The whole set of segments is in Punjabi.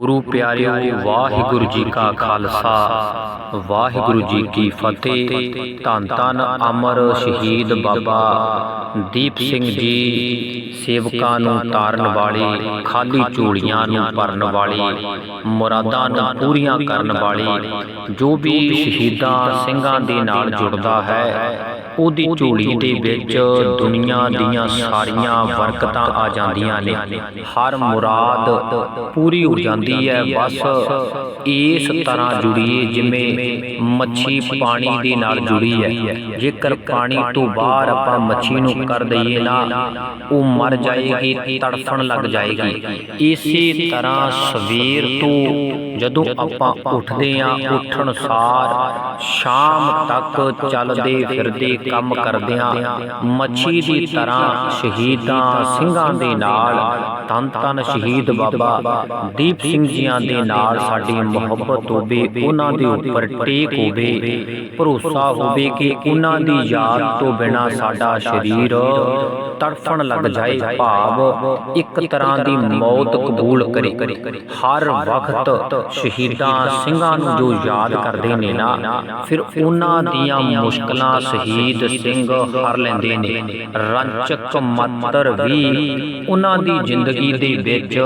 ਗੁਰੂ ਪਿਆਰਿਓ ਵਾਹਿਗੁਰੂ ਜੀ ਕਾ ਖਾਲਸਾ। ਵਾਹਿਗੁਰੂ ਜੀ ਕੀ ਫਤਿਹ। ਧੰਨ ਧੰਨ ਅਮਰ ਸ਼ਹੀਦ ਬਾਬਾ ਦੀਪ ਸਿੰਘ ਜੀ ਸੇਵਕਾਂ ਨੂੰ ਤਾਰਨ ਵਾਲੇ ਖਾਲੀ ਝੋਲੀਆਂ ਨੂੰ ਭਰਨ ਵਾਲੇ ਮੁਰਾਦਾਂ ਨੂੰ ਪੂਰੀਆਂ ਕਰਨ ਵਾਲੇ ਜੋ ਵੀ ਸ਼ਹੀਦਾਂ ਸਿੰਘਾਂ ਦੇ ਨਾਲ ਜੁੜਦਾ ਹੈ ਉਹਦੀ ਝੋਲੀ ਦੇ ਵਿੱਚ ਦੁਨੀਆ ਦੀਆਂ ਸਾਰੀਆਂ ਬਰਕਤਾਂ ਆ ਜਾਂਦੀਆਂ ਨੇ। ਹਰ ਮੁਰਾਦ ਪੂਰੀ ਹੋ ਜਾਂਦੀ ਹੈ ਬਸ ਇਸ ਤਰ੍ਹਾਂ ਜੁੜੀਏ ਜਿਵੇਂ ਮੱਛੀ ਪਾਣੀ ਦੇ ਨਾਲ ਜੁੜੀ ਹੈ। ਜੇਕਰ ਪਾਣੀ ਤੋਂ ਬਾਹਰ ਆਪਾਂ ਮੱਛੀ ਨੂੰ ਕਰ ਦਈਏ ਨਾ ਉਹ ਮਰ ਜਾਏਗੀ ਤੜਫਣ ਲੱਗ ਜਾਏਗੀ। ਇਸੇ ਤਰ੍ਹਾਂ ਸਵੇਰ ਤੋਂ ਜਦੋਂ ਆਪਾਂ ਉੱਠਦੇ ਆਂ ਉੱਠਣ ਸਾਰ ਸ਼ਾਮ ਤੱਕ ਚੱਲਦੇ ਫਿਰਦੇ ਕੰਮ ਕਰਦਿਆਂ ਮੱਛੀ ਦੀ ਤਰ੍ਹਾਂ ਸ਼ਹੀਦਾਂ ਸਿੰਘਾਂ ਦੇ ਨਾਲ ਤਨ ਤਨ ਸ਼ਹੀਦ ਬਾਬਾ ਦੀਪ ਸਿੰਘ ਜੀਆਂ ਦੇ ਨਾਲ ਸਾਡੀ ਮੁਹੱਬਤ ਹੋਵੇ ਉਹਨਾਂ ਦੇ ਉੱਪਰ ਟੇਕ ਹੋਵੇ ਭਰੋਸਾ ਹੋਵੇ ਕਿ ਉਹਨਾਂ ਦੀ ਯਾਦ ਤੋਂ ਬਿਨਾ ਸਾਡਾ ਸਰੀਰ ਤੜਫਣ ਲੱਗ ਜਾਏ ਭਾਵ ਇੱਕ ਤਰ੍ਹਾਂ ਦੀ ਮੌਤ ਕਬੂਲ ਕਰੇ। ਹਰ ਵਕਤ ਸ਼ਹੀਦਾਂ ਸਿੰਘਾਂ ਨੂੰ ਜੋ ਯਾਦ ਕਰਦੇ ਨੇ ਨਾ ਫਿਰ ਉਹਨਾਂ ਦੀਆਂ ਮੁਸ਼ਕਲਾਂ ਸ਼ਹੀਦ ਸਿੰਘ ਹਰ ਲੈਂਦੇ ਨੇ। ਰੰਚਕ ਮੱਤਰ ਵੀ ਉਹਨਾਂ ਦੀ ਜ਼ਿੰਦਗੀ ਦੇ ਵਿੱਚ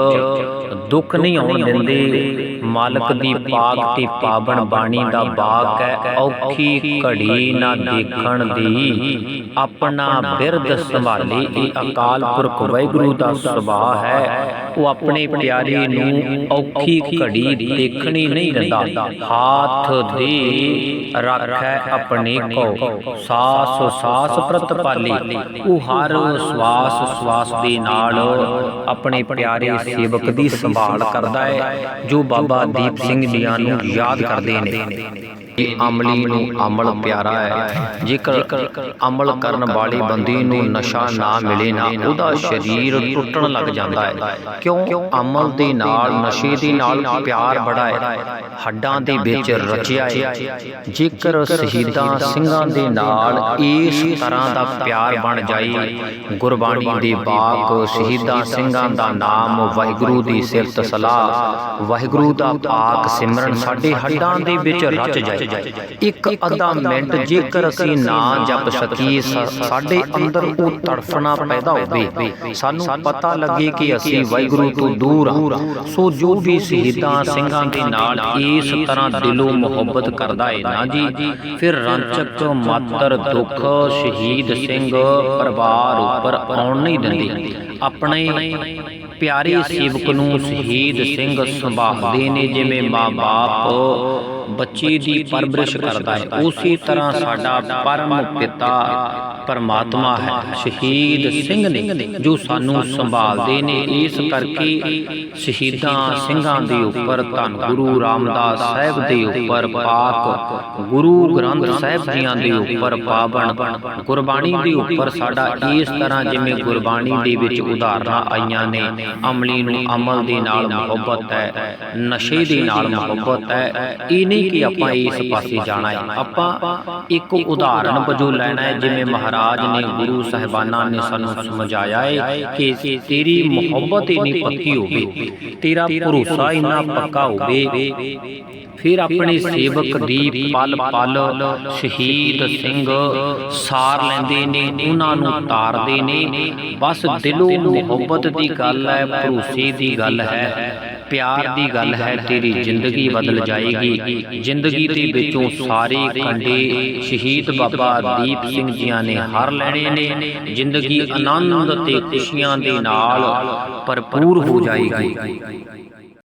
ਦੁੱਖ ਨਹੀਂ ਆਉਣ ਦਿੰਦੇ ਮਾਲਕ ਦੀ ਪਾਕ ਤੇ ਪਾਵਨ ਬਾਣੀ ਦਾ ਬਾਕ ਹੈ ਔਖੀ ਘੜੀ ਨਾ ਦੇਖਣ ਦੀ। ਆਪਣਾ ਬਿਰਦ ਸੰਭਾਲੇ ਇਹ ਅਕਾਲ ਪੁਰਖ ਵਾਹਿਗੁਰੂ ਦਾ ਸੁਭਾਅ ਹੈ। ਉਹ ਆਪਣੇ ਪਿਆਰੇ ਨੂੰ ਔਖੀ ਘੜੀ ਦੇਖਣੀ ਨਹੀਂ ਦਿੰਦਾ। ਹਾਥ ਦੇ ਰੱਖੈ ਆਪਣੇ ਕੋ ਸਾਸ ਸਾਸ ਪ੍ਰਤਪਾਲੀ ਉਹ ਹਰ ਸਵਾਸ ਸਵਾਸ ਦੇ ਨਾਲ ਆਪਣੇ ਪਿਆਰੇ ਸੇਵਕ ਦੀ ਸੰਭਾਲ ਕਰਦਾ ਹੈ। ਜੋ ਬਾਬਾ ਦੀਪ ਸਿੰਘ ਜੀਆਂ ਨੂੰ ਯਾਦ ਕਰਦੇ ਨੇ। ਇਹ ਅਮਲੀ ਨੂੰ ਅਮਲ ਪਿਆਰਾ ਹੈ। ਜੇਕਰ ਅਮਲ ਕਰਨ ਵਾਲੇ ਬੰਦੇ ਨੂੰ ਨਸ਼ਾ ਨਾ ਮਿਲੇ ਨਾ, ਉਹਦਾ ਸਰੀਰ ਟੁੱਟਣ ਲੱਗ ਜਾਂਦਾ ਹੈ। ਕਿਉਂ? ਅਮਲ ਦੇ ਨਾਲ, ਨਸ਼ੇ ਦੇ ਨਾਲ ਪਿਆਰ ਬੜਾ ਹੈ। ਹੱਡਾਂ ਦੇ ਵਿੱਚ ਰਚਿਆ ਹੈ। ਜੇਕਰ ਸ਼ਹੀਦਾਂ ਸਿੰਘਾਂ ਦੇ ਨਾਲ ਇਸ ਤਰ੍ਹਾਂ ਦਾ ਪਿਆਰ ਬਣ ਜਾਏ, ਗੁਰਬਾਣੀ ਦੇ ਬਾਗ ਸ਼ਹੀਦਾਂ ਸਿੰਘਾਂ ਦਾ ਨਾਮ ਵਾਹਿਗੁਰੂ ਦੀ ਸਿਫਤ ਸਲਾਹ, ਵਾਹਿਗੁਰੂ ਦਾ ਪਾਕ ਸਿਮਰਨ ਸਾਡੇ ਹੱਡਾਂ ਦੇ ਵਿੱਚ ਰਚ ਜਾਏ। ਇੱਕ ਅੱਧਾ ਮਿੰਟ ਜੇਕਰ ਅਸੀਂ ਨਾ ਜਪ ਸਕੀਏ ਸਾਡੇ ਅੰਦਰ ਉਹ ਤੜਫਣਾ ਪੈਦਾ ਹੋਵੇ। ਸਾਨੂੰ ਪਤਾ ਲੱਗੇ ਕਿ ਅਸੀਂ ਵਾਹਿਗੁਰੂ ਤੋਂ ਦੂਰ ਹਾਂ। ਸੋ ਜੋ ਵੀ ਸ਼ਹੀਦਾਂ ਸਿੰਘਾਂ ਦੇ ਨਾਲ ਇਸ ਤਰ੍ਹਾਂ ਦਿਲੋਂ ਮੁਹੱਬਤ ਕਰਦਾ ਹੈ ਨਾ ਜੀ ਫਿਰ ਰੰਚਕ ਮਾਤਰ ਦੁੱਖ ਸ਼ਹੀਦ ਸਿੰਘ ਪਰਿਵਾਰ ਉੱਪਰ ਆਉਣ ਨਹੀਂ ਦਿੰਦੇ। ਆਪਣੇ ਪਿਆਰੇ ਸੇਵਕ ਨੂੰ ਸ਼ਹੀਦ ਸਿੰਘ ਸੰਭਾਲਦੇ ਨੇ, ਜਿਵੇਂ ਮਾਂ-ਬਾਪ ਬੱਚੇ ਦੀ ਪਰਵਰਿਸ਼ ਕਰਦਾ ਹੈ। ਉਸੇ ਤਰ੍ਹਾਂ ਸਾਡਾ ਪਰਮ ਪਿਤਾ ਪਰਮਾਤਮਾ ਹੈ, ਸ਼ਹੀਦ ਸਿੰਘ ਨੇ, ਜੋ ਸਾਨੂੰ ਸੰਭਾਲਦੇ ਨੇ। ਇਸ ਕਰਕੇ ਸ਼ਹੀਦਾਂ ਸਿੰਘਾਂ ਦੇ ਉੱਪਰ ਧੰਨ ਗੁਰੂ ਰਾਮਦਾਸ ਸਾਹਿਬ ਦੇ ਉੱਪਰ ਪਾਕ ਗੁਰੂ ਗ੍ਰੰਥ ਸਾਹਿਬ ਜੀਆਂ ਦੇ ਉੱਪਰ ਪਾਵਨ ਗੁਰਬਾਣੀ ਦੇ ਉੱਪਰ ਸਾਡਾ ਇਸ ਤਰ੍ਹਾਂ ਜਿਵੇਂ ਗੁਰਬਾਣੀ ਦੇ ਵਿੱਚ ਉਦਾਹਰਨਾਂ ਆਈਆਂ ਨੇ, ਅਮਲੀ ਨੂੰ ਅਮਲ ਦੇ ਨਾਲ ਮੁਹੱਬਤ ਹੈ, ਨਸ਼ੇ ਦੇ ਨਾਲ ਮੁਹੱਬਤ ਹੈ। ਇਹ ਨਹੀਂ ਕਿ ਆਪਾਂ ਇਸ ਪਾਸੇ ਜਾਣਾ ਹੈ। ਆਪਾਂ ਇੱਕ ਉਦਾਹਰਣ ਵਜੋਂ ਲੈਣਾ ਹੈ, ਜਿਵੇਂ ਮਹਾਰਾਜ ਨੇ ਗੁਰੂ ਸਾਹਿਬਾਨਾਂ ਨੇ ਸਾਨੂੰ ਸਮਝਾਇਆ ਹੈ ਕਿ ਤੇਰੀ ਮੁਹੱਬਤ ਇਨੀ ਪੱਕੀ ਹੋਵੇ, ਤੇਰਾ ਭਰੋਸਾ ਇਨਾ ਪੱਕਾ ਹੋਵੇ, ਫਿਰ ਆਪਣੇ ਸੇਵਕ ਦੀ ਪਲ ਪਲ ਸ਼ਹੀਦ ਸਿੰਘ ਸਾਰ ਲੈਂਦੇ ਨੇ, ਉਹਨਾਂ ਨੂੰ ਤਾਰਦੇ ਨੇ ਬਸ ਦਿਲੋਂ ਮੁਹੱਬਤ ਦੀ ਗੱਲ ਹੈ, ਭਰੋਸੇ ਦੀ ਗੱਲ ਹੈ, ਪਿਆਰ ਦੀ ਗੱਲ ਹੈ, ਤੇਰੀ ਜ਼ਿੰਦਗੀ ਬਦਲ ਜਾਏਗੀ। ਜ਼ਿੰਦਗੀ ਦੇ ਵਿੱਚੋਂ ਸਾਰੇ ਕੰਡੇ ਸ਼ਹੀਦ ਬਾਬਾ ਦੀਪ ਸਿੰਘ ਜੀਆਂ ਨੇ ਹਰ ਲੈਣੇ ਨੇ। ਜ਼ਿੰਦਗੀ ਆਨੰਦ ਤੇ ਖੁਸ਼ੀਆਂ ਦੇ ਨਾਲ ਭਰਪੂਰ ਹੋ ਜਾਏਗੀ।